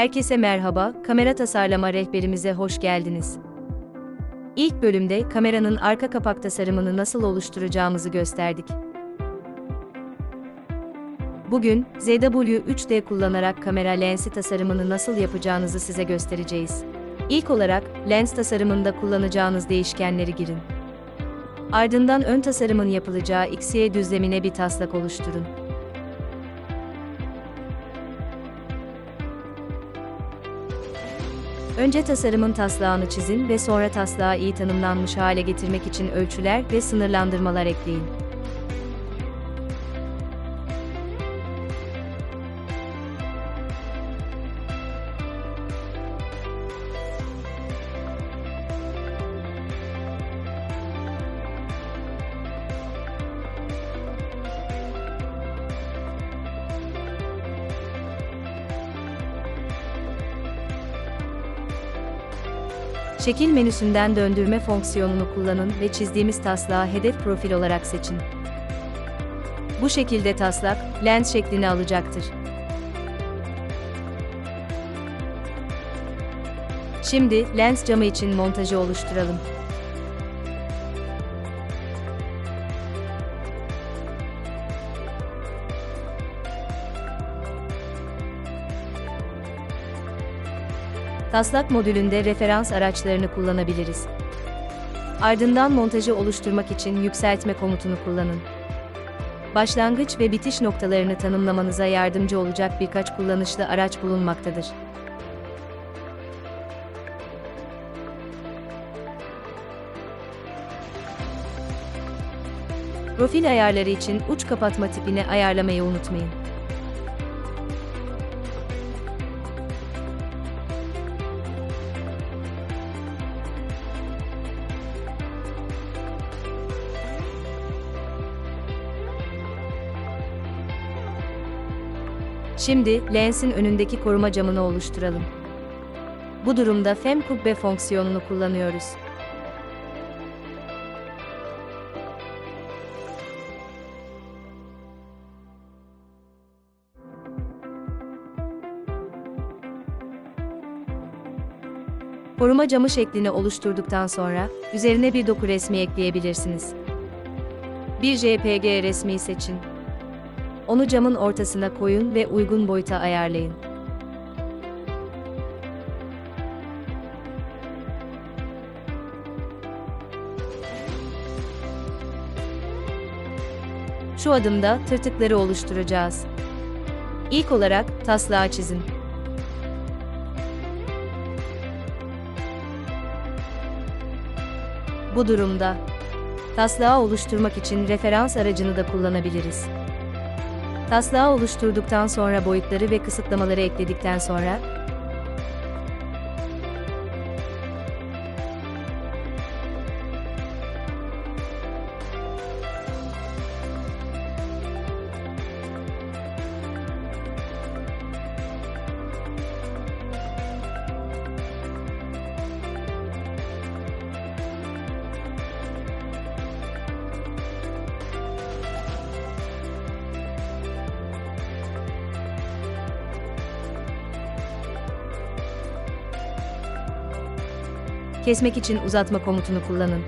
Herkese merhaba, kamera tasarlama rehberimize hoş geldiniz. İlk bölümde kameranın arka kapak tasarımını nasıl oluşturacağımızı gösterdik. Bugün, ZW-3D kullanarak kamera lensi tasarımını nasıl yapacağınızı size göstereceğiz. İlk olarak, lens tasarımında kullanacağınız değişkenleri girin. Ardından ön tasarımın yapılacağı XY düzlemine bir taslak oluşturun. Önce tasarımın taslağını çizin ve sonra taslağı iyi tanımlanmış hale getirmek için ölçüler ve sınırlandırmalar ekleyin. Şekil menüsünden döndürme fonksiyonunu kullanın ve çizdiğimiz taslağı hedef profil olarak seçin. Bu şekilde taslak, lens şeklini alacaktır. Şimdi, lens camı için montajı oluşturalım. Taslak modülünde referans araçlarını kullanabiliriz. Ardından montajı oluşturmak için yükseltme komutunu kullanın. Başlangıç ve bitiş noktalarını tanımlamanıza yardımcı olacak birkaç kullanışlı araç bulunmaktadır. Profil ayarları için uç kapatma tipini ayarlamayı unutmayın. Şimdi, lensin önündeki koruma camını oluşturalım. Bu durumda fem kubbe fonksiyonunu kullanıyoruz. Koruma camı şeklini oluşturduktan sonra, üzerine bir doku resmi ekleyebilirsiniz. Bir JPG resmi seçin. Onu camın ortasına koyun ve uygun boyuta ayarlayın. Şu adımda tırtıkları oluşturacağız. İlk olarak taslağı çizin. Bu durumda taslağı oluşturmak için referans aracını da kullanabiliriz. Taslağı oluşturduktan sonra boyutları ve kısıtlamaları ekledikten sonra kesmek için uzatma komutunu kullanın.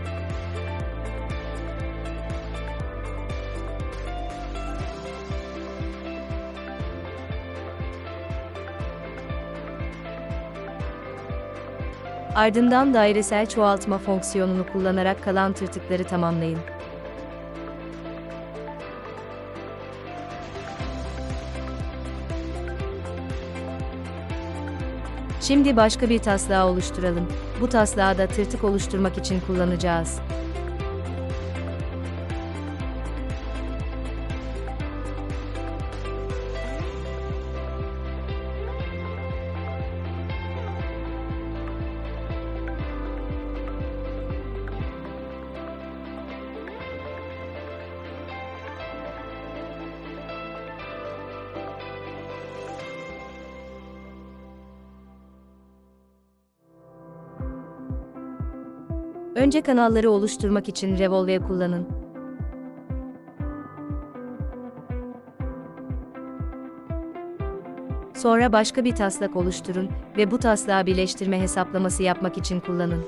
Ardından dairesel çoğaltma fonksiyonunu kullanarak kalan tırtıkları tamamlayın. Şimdi başka bir taslağı oluşturalım. Bu taslağı da tırtık oluşturmak için kullanacağız. Önce kanalları oluşturmak için Revolve kullanın. Sonra başka bir taslak oluşturun ve bu taslağı birleştirme hesaplaması yapmak için kullanın.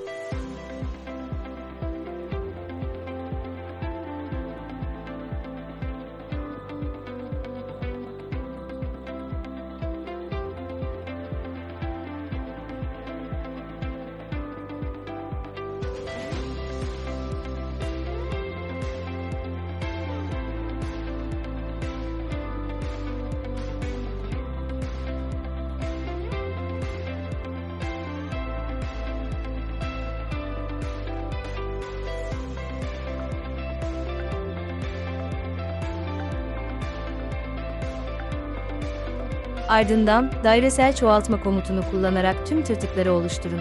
Ardından dairesel çoğaltma komutunu kullanarak tüm tırtıkları oluşturun.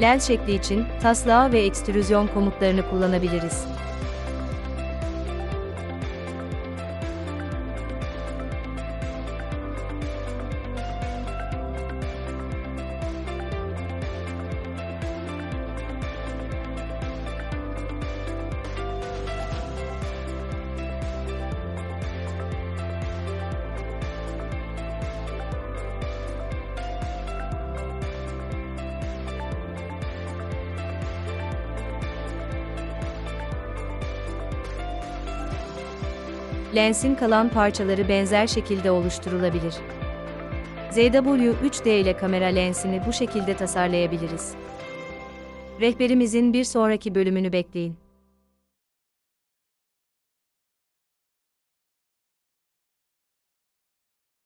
Lens şekli için taslağı ve ekstrüzyon komutlarını kullanabiliriz. Lensin kalan parçaları benzer şekilde oluşturulabilir. ZW3D ile kamera lensini bu şekilde tasarlayabiliriz. Rehberimizin bir sonraki bölümünü bekleyin.